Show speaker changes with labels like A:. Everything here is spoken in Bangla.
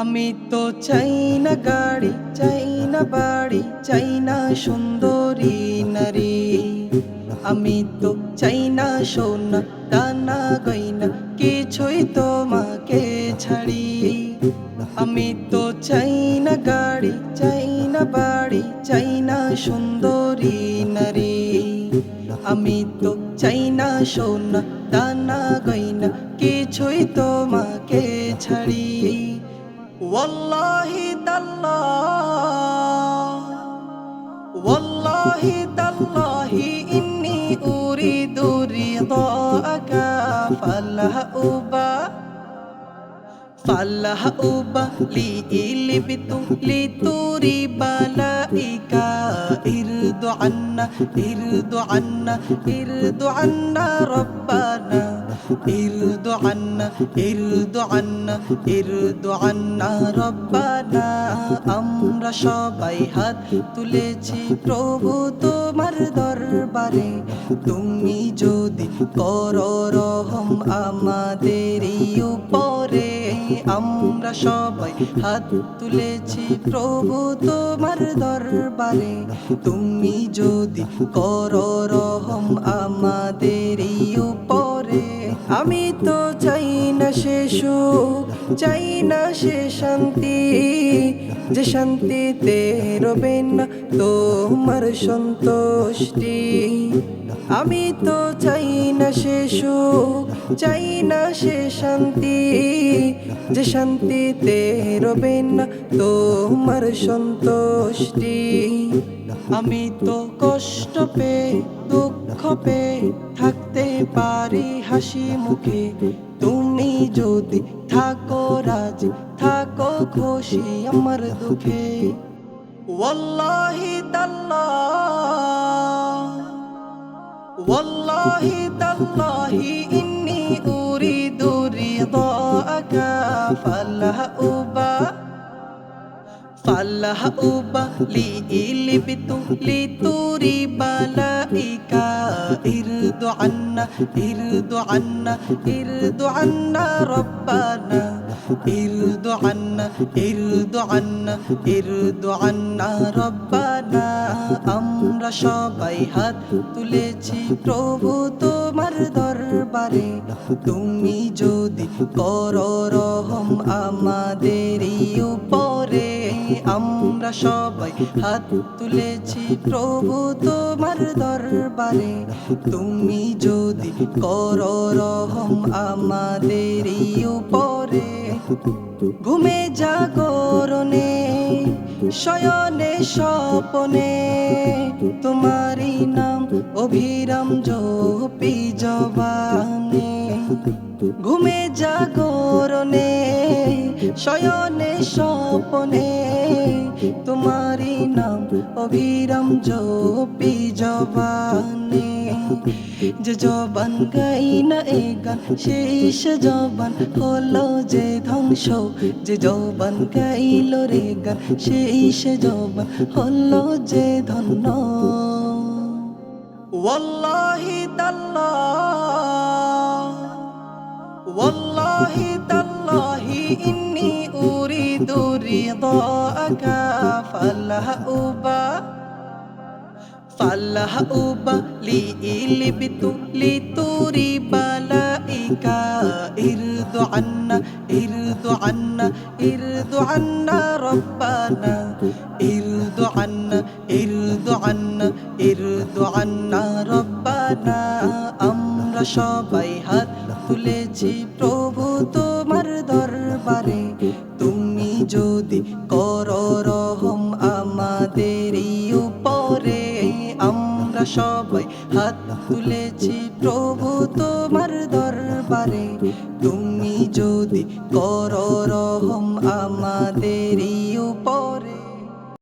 A: আমি তো চাই না গাড়ি, চাই না বাড়ি, চাই না সুন্দরী নারী। আমি তো চাই না সোনা, দানা, গয়না, কিছুই তোমাকে ছাড়ি। আমি তো চাই না গাড়ি, চাই না বাড়ি, চাই না সুন্দরী নারী। আমি তো চাই না সোনা, দানা, গয়না, কিছুই তোমাকে ছাড়ি। ওয়াল্লাহি তাল্লাহ ওয়াল্লাহি তাল্লাহি ইন্নি উরিদু রিদাআকা, ফালাহ উবা ফালাহ উবা লি ইলিবিতু লিতুরি বালাইকা, ইরদু আন্না ইরদু আন্না ইরদু আন্না রব্বানা। আন্না ইরদু আন্না রব্বানা আমরা সবাই হাত তুলেছি প্রভু তোমার দরবারে। তুমি যদি করো রহম আমাদের উপরে। আমরা সবাই হাত তুলেছি প্রভু তোমার দরবারে। তুমি যদি করো রহম আমাদের আমি তো চাই না সে সুখ, চাই না সে শান্তি। যে শান্তিতে রবে না তোমার সন্তুষ্টি। আমি তো চাই না সে সুখ, চাই না সে শান্তি। যে শান্তিতে রবে না তোমার সন্তুষ্টি। আমি তো কষ্ট পে দুঃখ পে থাকতে পারি হাসি মুখে। তুমি যদি থাকো, রাজি থাকো, খুশি আমার দুঃখে। ওয়াল্লাহি তাল্লাহ ওয়াল্লাহি তাল্লাহি ইন্নি উরিদু রিদাআকা ফালাহ উবা ফালাহ উবা লি ইলিবিতু লিতুরি বালাইকা ইরদু আন্না ইরদু আন্না ইরদু আন্না রব্বানা ইরদু আন্না ইরদু আন্না ইরদু আন্না রব্বানা আমরা সবাই হাত তুলেছি প্রভু তোমার দরবারে। তুমি যদি করো রহম আমাদের উপরে আমরা সবাই হাত তুলেছি প্রভু তোমার দরবারে। তুমি যদি করো রহম আমাদের উপরে। ঘুমে জাগরণে শয়নে স্বপনে। তোমারি নাম অভিরাম জপি জবানে। ঘুমে জাগরণে শয়নে স্বপনে তোমারি নাম অভিরাম জপি জবানে। যে জবান গাই না এ গান, শেষ জবান হলো যে ধ্বংস। যে জবান গাইল রে গান, শেষ জবান হলো যে ধন্য। ওয়াল্লাহি তাল্লাহ ওয়াল্লাহি তাল্লাহি ইন্নি উরিদু রিদাআকা ফালাহ উবা ফালাহ উবা লি ইলিবিতু লিতুরি বালাইকা ইরদু আন্না ইরদু আন্না ইরদু আন্না রব্বানা ইরদু আন্না ইরদু আন্না ইরদু আমরা সবাই হাত তুলেছি সবাই হাত তুলেছি। প্রভু তোমার দরবারে তুমি যদি কর রহম আমাদেরই